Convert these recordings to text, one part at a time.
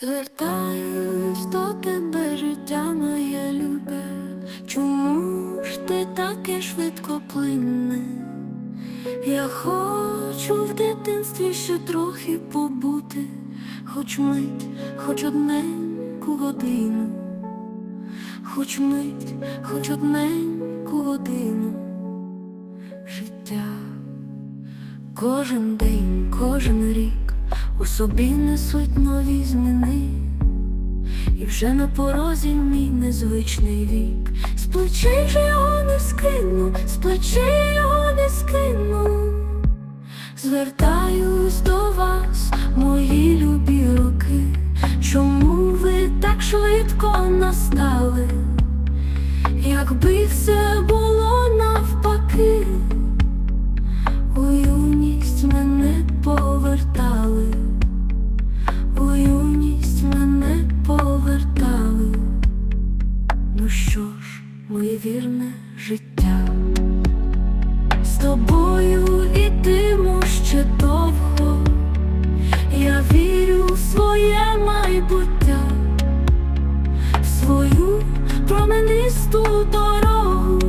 Звертаюсь до тебе, життя моє любе, чому ж ти таке швидко плине? Я хочу в дитинстві ще трохи побути, хоч мить, хоч одненьку годину, хоч мить, хоч одненьку годину. Життя. Кожен день, кожен рік у собі несуть нові зміни, і вже на порозі мій незвичний вік. З плечей же його не скину, з плечей його не скину. Звертаюсь до вас, мої любі роки. Чому ви так швидко настали? Життя, з тобою ітиму ще довго, я вірю в своє майбуття, в свою променисту дорогу,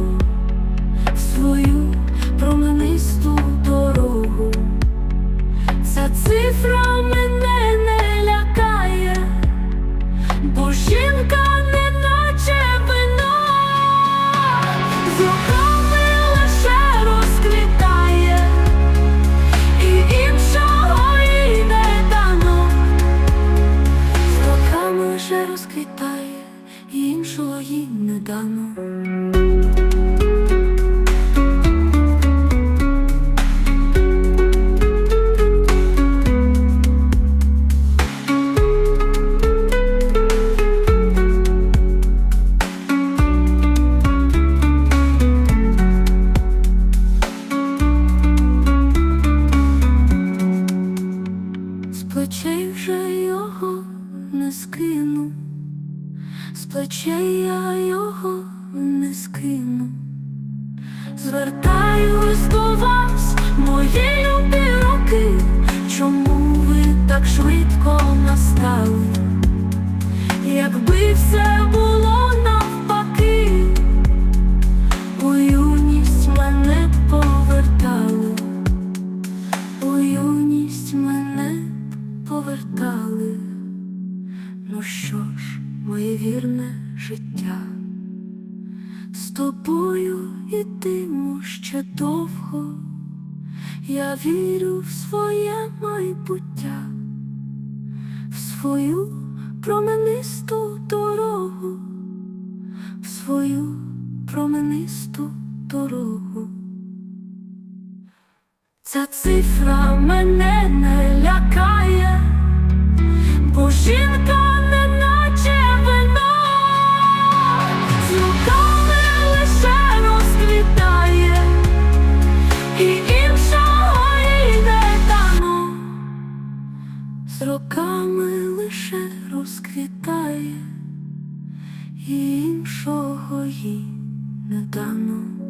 в свою променисту дорогу. Ця цифра мене не лякає, бо жінка плечей вже його не скину, з плечей я його моє вірне життя, з тобою ітиму ще довго. Я вірю в своє майбуття, в свою променисту дорогу, в свою променисту дорогу. Ця цифра мене не лякає, роками лише розквітає, і іншого їй не дано.